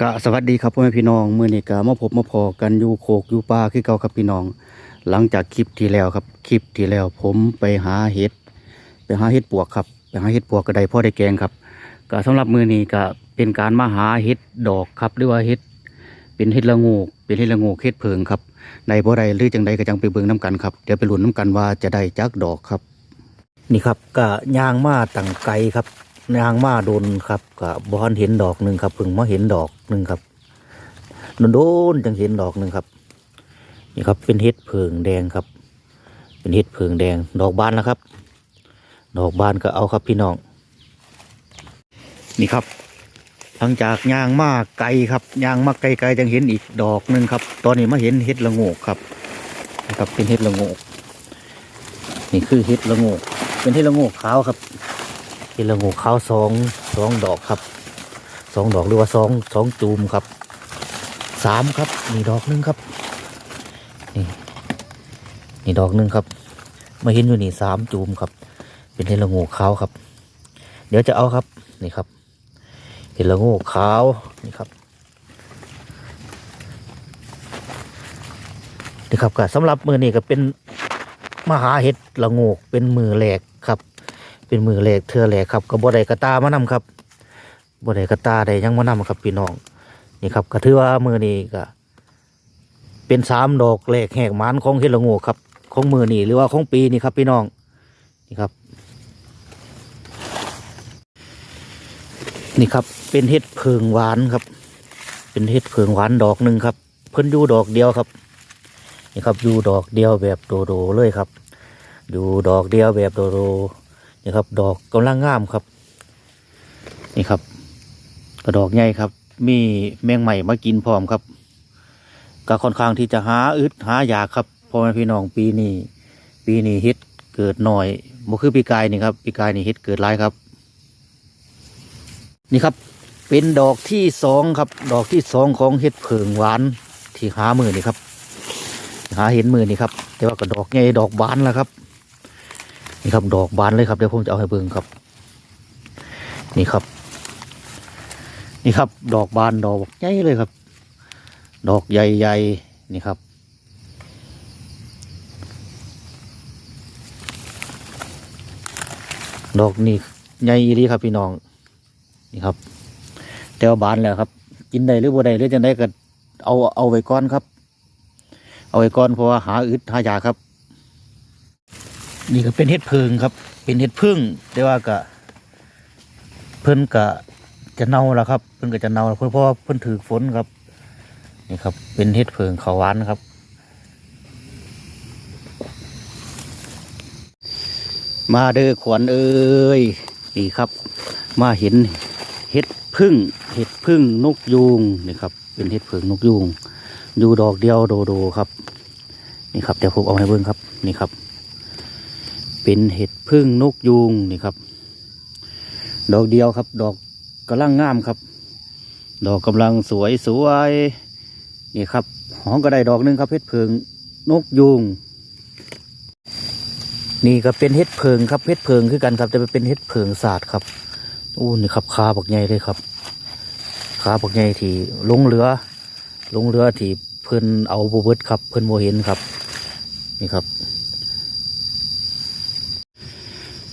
กะสวัสดีครับพ่อแม่พี่น้องมื้อนี้ก็มาพบมาพอกันอยู่โคกอยู่ป่าคือเก่าครับพี่น้อง หลังจากคลิปที่แล้วครับคลิปที่แล้วผมไปหาเห็ดไปหาเห็ดปวกครับไปหาเห็ดปวกก็ได้พ่อได้แกงครับก็สำหรับมือนี้ก็เป็นการมาหาเห็ดดอกครับหรือว่าเห็ดเป็นเห็ดละงกเป็นเห็ดละงกเห็ดเพิงครับในบ่ได้หรือจังใดก็จังไปเบิ่งน้กันครับเดี๋ยวไปหลุนน้กันว่าจะได้จักดอกครับ นี่ครับก็ย่างมาตั้งไกลครับ ยางมาโดนครับก็บ่ทันเห็นดอกหนึ่งครับเพิ่งมาเห็นดอกหนึ่งครับโดนๆจังเห็นดอกหนึ่งครับ นี่ครับเป็นเห็ดเพิงแดงครับ เป็นเห็ดเพิงแดง ดอกบานแล้วครับ ดอกบานก็เอาครับพี่น้อง นี่ครับหลังจากย่างมาไกลครับย่างมาไกลๆจังเห็นอีกดอกหนึ่งครับ ตอนนี้มาเห็นเห็ดละโงกครับนะครับเป็นเห็ดละโงก นี่คือเห็ดละโงก เป็นเห็ดละโงกขาวครับ เห็ดละงกขาวสองสองดอกครับสองดอกหรือว่าสองสองจูมครับสามครับนี่ดอกหนึ่งครับ นี่นี่ดอกหนึ่งครับมาเห็นอยู่นี่สามจูมครับ เป็นเห็ดละงกขาวครับ เดี๋ยวจะเอาครับนี่ครับเห็ดละงกขาวนี่ครับนี่ครับก็สำหรับมือนี่ก็เป็นมหาเห็ดละงกเป็นมือแหลกครับ เป็นมือแหลกเทือแหลกครับกับบไดกระตามานำครับบไดกระตาได้ยังมานำครับพี่น้องนี่ครับก็ถือว่ามือนี้ก็เป็นสามดอกแหลกแหกหมันของเห็ดละโงกครับ ของมือนี่หรือว่าของปีนี่ครับพี่น้องนี่ครับ นี่ครับเป็นเห็ดเพิงหวานครับ เป็นเห็ดเพิงหวานดอกหนึ่งครับ เพิ่นอยู่ดอกเดียวครับนี่ครับอยู่ดอกเดียวแบบโดโดเลยครับ อยู่ดอกเดียวแบบโดโด นี่ครับ ดอกกำลังงามครับ นี่ครับกระดอกใหญ่ครับ มีแมงใหม่มากินพร้อมครับ ก็ค่อนข้างที่จะหาอึดหายากครับพ่อแม่พี่น้องปีนี้ปีนี้เฮ็ดเกิดหน่อยบ่คือปีกายนี่ครับปีกายนี่เฮ็ดเกิดหลายครับ นี่ครับ เป็นดอกที่สองครับ ดอกที่สองของเห็ดเผิงหวานที่หามือนี่ครับ หาเห็นมือนี่ครับ แต่ว่าก็ดอกใหญ่ดอกบานแล้วครับ นี่ครับ ดอกบานเลยครับเดี๋ยวผมจะเอาให้เบิ่งครับ นี่ครับ นี่ครับ ดอกบานดอกใหญ่เลยครับ ดอกใหญ่ๆนี่ครับดอกนี่ใหญ่ดีครับพี่น้องนี่ครับแต่ว่าบานแล้วครับ กินได้หรือบ่ได้หรือจะได้ก็เอาเอาไว้ก่อนครับ เอาไว้ก่อนเพราะว่าหาอึดหายากครับ นี่ก็เป็นเห็ดเพิงครับ เป็นเห็ดพึ่งแต่ว่าก็เพิ่นก็จะเน่าแล้วครับ เพิ่นก็จะเน่าเพราะเพราะว่าเพิ่นถือฝนครับ นี่ครับ เป็นเห็ดเพิงเขาวหวานครับ มาเด้อขวัญเอ้ยนี่ครับ มาเห็นเห็ดพึ่งเห็ดพึ่งนกยูงนี่ครับ เป็นเห็ดเพิงนกยูงอยู่ดอกเดียวโดโดครับ นี่ครับเดี๋ยวผมเอาให้เบิ่งครับ นี่ครับ เป็นเห็ดพึ่งนกยูงนี่ครับ ดอกเดียวครับ ดอกกำลังงามครับ ดอกกำลังสวยสวยนี่ครับหอมก็ได้ดอกหนึงครับเห็ดเพิงนกยูงนี่ก็เป็นเห็ดเพิงครับเห็ดเพิงคือกันครับแต่เป็นเห็ดเพิงศาสตร์ครับอู้นี่ครับขาบักใหญ่เลยครับขาบักใหญ่ที่ลงเรือลงเรือที่เพิ่นเอาบเบิดครับ เพิ่นโมเห็นครับ นี่ครับ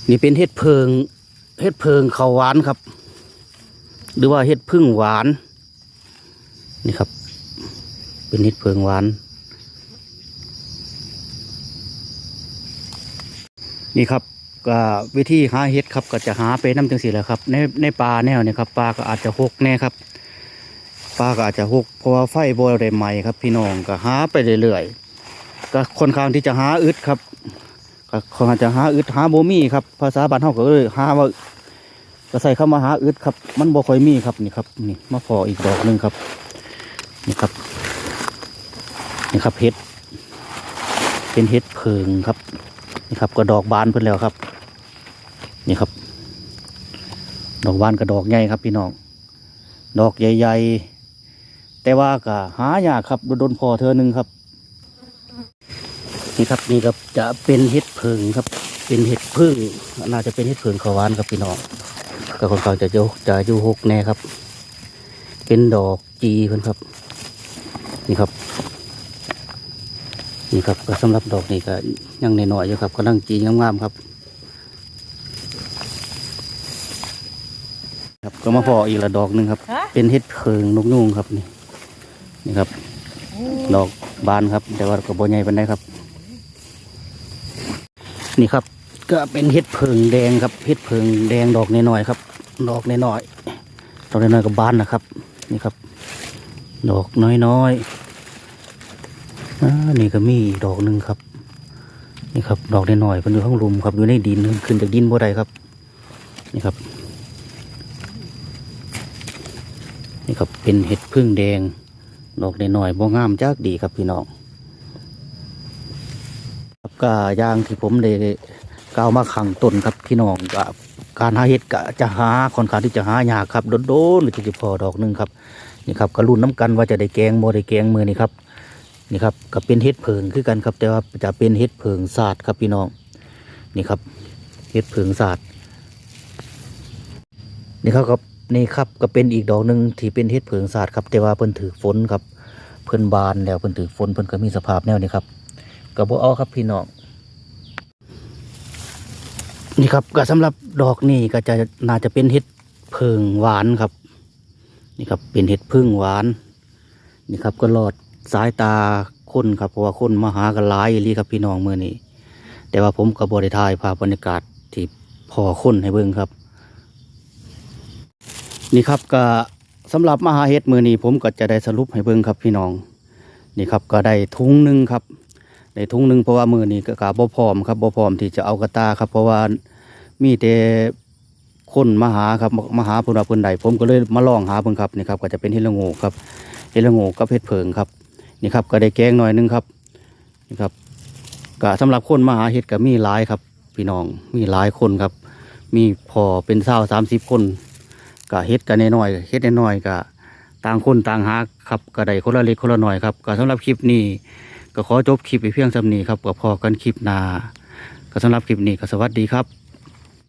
นี่เป็นเห็ดเพิงเห็ดเพิงเขาวหวานครับ หรือว่าเห็ดพึ่งหวาน นี่ครับ เป็นเห็ดเพิงหวาน นี่ครับก็วิธีหาเห็ดครับก็จะหาไปน้ำจังสีแหละครับ ในในปลาแนวเนี่ยครับปลาก็อาจจะหกแน่ครับปลาก็อาจจะหกเพราะว่าไฟบอลได้ใหม่ครับ พี่น้องก็หาไปเรื่อยๆก็ค่อนข้างที่จะหาอึดครับ ก็ค่อางจะหาอึดหาโบมี่ครับภาษาบ้านเฮาก็เลยหาว่าก็ใส่เข้ามาหาอึดครับ มันบ่ค่อยมีครับนี่ครับนี่มาพออีกดอกหนึ่งครับ นี่ครับ นี่ครับเห็ดเป็นเห็ดเพิงครับ นี่ครับก็ดอกบานเพิ่นแล้วครับ นี่ครับ ดอกบานกับดอกใหญ่ครับ พี่น้องดอกใหญ่ ๆ แต่ว่าก็หายากครับโดนพอเธอหนึ่งครับ นี่ครับนี่ครับจะเป็นเห็ดเพิงครับ เป็นเห็ดพึ่งน่าจะเป็นเห็ดเพิงขาวหวานครับพี่น้องก็ค่อนข้างจะโยกจะอยู่หกแน่ครับ เป็นดอกจีเพิ่นครับ นี่ครับ นี่ครับก็สำหรับดอกนี่ก็ยังนน้อยๆอยู่ครับกำลังจีงามๆครับ ครับก็มาพออีกละดอกหนึ่งครับฮะเป็นเห็ดเพิงนกยุงครับนี่นี่ครับ ดอกบานครับ แต่ว่าก็บ่ใหญ่ปานใดครับ นี่ครับ ก็เป็นเห็ดเพิงแดงครับเห็ดเพิงแดงดอกน้อยๆครับ ดอกน้อยๆดอกน้อยๆก็บบานนะครับ นี่ครับ ดอกน้อยๆอ่านี่ก็มีดอกหนึ่งครับ นี่ครับ ดอกน้อยๆมันอยู่ข้างหลุมครับอยู่ในดินขึ้นจากดินบ่ได้ครับ นี่ครับ นี่ครับเป็นเห็ดพึ่งแดง ดอกน้อยๆบ่งามจักดีครับพี่น้อง ก็อย่างที่ผมได้กล่าวมาขังต้นครับพี่น้องก็การหาเห็ดก็จะหาค่อนข้างที่จะหายากครับโดนๆหรือจะพอดอกหนึงครับนี่ครับก็รุ่นน้กันว่าจะได้แกงบ่ได้แกงมือนี่ครับนี่ครับก็เป็นเห็ดเพิงคือกันครับ แต่ว่าจะเป็นเห็ดเพิงศาสตร์ครับพี่น้องนี่ครับเห็ดเพิงศาสตร์นี่ครับครับนี่ครับก็เป็นอีกดอกหนึ่งที่เป็นเห็ดเพิงศาสตร์ครับแต่ว่าเพิ่นถือฝนครับเพิ่นบานแล้วเพิ่นถือฝนเพิ่นก็มีสภาพแนวนี้ครับ ก็บ่เอาครับพี่น้องนี่ครับก็สำหรับดอกนี่ก็จะน่าจะเป็นเห็ดเพิงหวานครับ นี่ครับเป็นเห็ดพึ่งหวาน นี่ครับก็รอดสายตาคนครับเพราะว่าคนมาหากันหลายลีครับพี่น้องมื้อนี้แต่ว่าผมก็บ่ได้ถ่ายภาบรรยากาศที่พอคนให้เบิ่งครับ นี่ครับก็สำหรับมหาเฮ็ดมือนี้ผมก็จะได้สรุปให้เบิ่งครับพี่น้อง นี่ครับก็ได้ทุงหนึ่งครับ ได้ทุงหนึ่งเพราะว่ามือนี้ก็กาบ่พร้อมครับบ่พร้อมที่จะเอากระตาครับ เพราะว่ามีแต่คนมาหาครับมาหาพิ่นว่าเพิ่นใดผมก็เลยมาลองหาเพิ่นครับนี่ครับก็จะเป็นเฮละโงกครับเฮละโงกกับเฮ็ดเพิงครับนี่ครับก็ได้แกงหน่อยหนึงครับนี่ครับก็สำหรับคนมาหาเฮ็ดก็มีหลายครับ พี่น้องมีหลายคนครับ มีพอเป็นเศร้าสามสิบคนก็เฮ็ดกันน้อยเฮ็ดน้อยก็ต่างคนต่างหาครับก็ได้คนละเล็กคนละหน่อยครับก็สำหรับคลิปนี้ ก็ขอจบคลิปไปเพียงสำนีครับกับพอกันคลิปหน้าก็สำหรับคลิปนี้ก็สวัสดีครับ